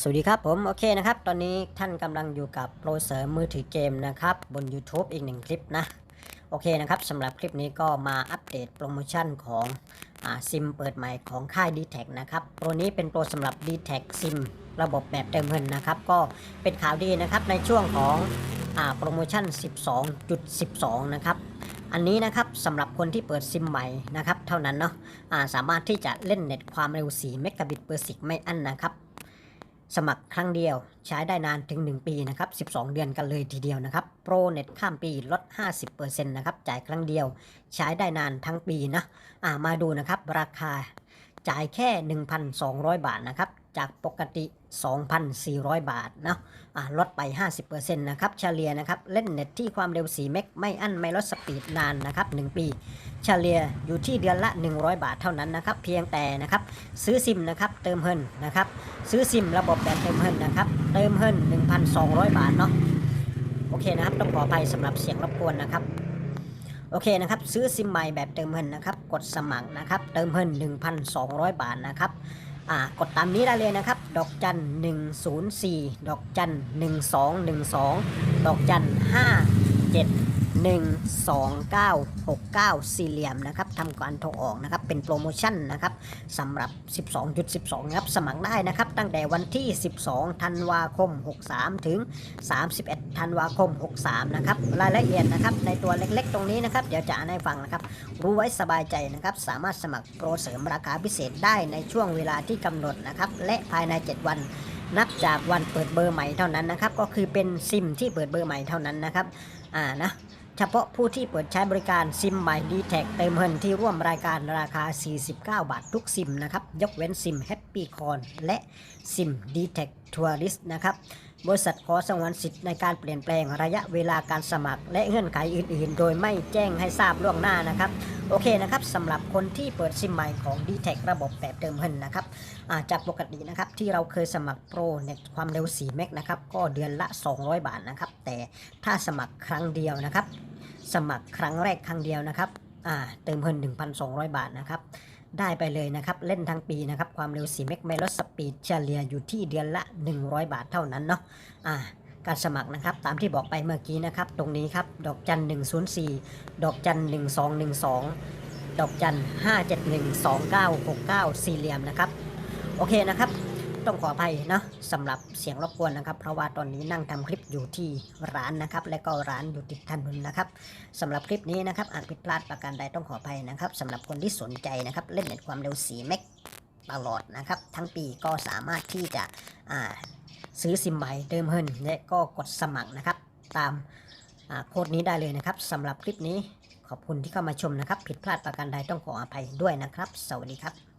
สวัสดีครับผม โอเคนะครับ ตอนนี้ท่านกำลังอยู่กับโปรเสริมมือถือเกมนะครับ บน YouTube อีกหนึ่งคลิปนะ โอเคนะครับสำหรับคลิปนี้ก็มาอัปเดตโปรโมชั่นของอซิมเปิดใหม่ของค่าย d t แทนะครับ โปรนี้เป็นโปรสำหรับ d t แทซิมระบบแบบเติมเงินนะครับ ก็เป็นข่าวดีนะครับในช่วงของอโปรโมชั่น 12.12 นะครับอันนี้นะครับสำหรับคนที่เปิดซิมใหม่นะครับเท่านั้นเนาะอ่าสามารถที่จะเล่นเน็ตความเร็ว 4 เมกะบิตเปอร์สิกไม่อั้นนะครับ สมัครครั้งเดียวใช้ได้นานถึง 1 ปีนะครับ 12 เดือนกันเลยทีเดียวนะครับโปรเน็ตข้ามปีลด 50%นะครับจ่ายครั้งเดียว ใช้ได้นานทั้งปีนะอ่ามาดูนะครับราคาจ่ายแค่ 1,200 บาทนะครับ จากปกติ 2,400 บาทเนาะอ่าลดไป 50%นะครับ เฉลี่ยนะครับ เล่นเน็ตที่ความเร็ว 4 เมก ไม่อั้น ไม่ลดสปีดนานนะครับ 1 ปี เฉลี่ยอยู่ที่เดือนละ 100 บาทเท่านั้นนะครับ เพียงแต่นะครับ ซื้อซิมนะครับ เติมเฮินนะครับ ซื้อซิมระบบแบบเติมเฮินนะครับ เติมเฮิน1,200 บาทเนาะ โอเคนะครับ ต้องขออภัยสำหรับเสียงรบกวนนะครับโอเคนะครับ ซื้อซิมใหม่แบบเติมเฮินนะครับ กดสมัครนะครับ เติมเฮิน1,200 บาทนะครับ อ่ากดตามนี้ได้เลยนะครับ ดอกจัน104 ดอกจัน1212 ดอกจัน57 12969 สี่เหลี่ยมนะครับทำการโทรออกนะครับ เป็นโปรโมชั่นนะครับสำหรับ 12.12นะครับ สมัครได้นะครับ ตั้งแต่วันที่ 12 ธันวาคม 63 ถึง 31 ธันวาคม 63 นะครับ รายละเอียดนะครับ ในตัวเล็กๆ ตรงนี้นะครับ เดี๋ยวจะอ่านให้ฟังนะครับ รู้ไว้สบายใจนะครับ สามารถสมัครโปรเสริมราคาพิเศษได้ในช่วงเวลาที่กำหนดนะครับ และภายใน 7 วันนับจากวันเปิดเบอร์ใหม่เท่านั้นนะครับ ก็คือเป็นซิมที่เปิดเบอร์ใหม่เท่านั้นนะครับ อ่านะ เฉพาะผู้ที่เปิดใช้บริการซิมใหม่ d t แทเติมเงินที่ร่วมรายการราคา 49 บาททุกซิมนะครับ ยกเว้นซิม Happy c o r n และซิม d t แท Tourist นะครับ บริษัทขอสงวนสิทธิ์ในการเปลี่ยนแปลงระยะเวลาการสมัคร และเงื่อนไขอื่น ๆ โดยไม่แจ้งให้ทราบล่วงหน้านะครับ โอเคนะครับสำหรับคนที่เปิดซิมใหม่ของ d t แทระบบแบบเติมเงินนะครับาจากปกตินะครับที่เราเคยสมัครโปรเน็ตความเร็ว4เมกนะครับก็เดือนละ 200 บาทนะครับ แต่ถ้าสมัครครั้งเดียวนะครับ สมัครครั้งแรกครั้งเดียวนะครับอ่าเติมเพิ่น1,200 บาทนะครับได้ไปเลยนะครับ เล่นทั้งปีนะครับ ความเร็ว4เมกไม่ลดสปีดเฉลี่ยอยู่ที่เดือนละ 100 บาทเท่านั้นเนาะอ่าการสมัครนะครับ ตามที่บอกไปเมื่อกี้นะครับ ตรงนี้ครับ ดอกจัน 104 ดอกจัน 1212 ดอกจัน 5712969 สี่เหลี่ยมนะครับ โอเคนะครับ ต้องขออภัยเนาะสำหรับเสียงรบกวนนะครับ เพราะว่าตอนนี้นั่งทำคลิปอยู่ที่ร้านนะครับ และก็ร้านอยู่ติดถนนนะครับสำหรับคลิปนี้นะครับอาจผิดพลาดประการใดต้องขออภัยนะครับสำหรับคนที่สนใจนะครับเล่นเน็ตความเร็ว4เมกตลอดนะครับ ทั้งปีก็สามารถที่จะซื้อซิมใหม่เติมเงินและก็กดสมัครนะครับ ตามโค้ดนี้ได้เลยนะครับสำหรับคลิปนี้ขอบคุณที่เข้ามาชมนะครับ ผิดพลาดประการใดต้องขออภัยด้วยนะครับ สวัสดีครับ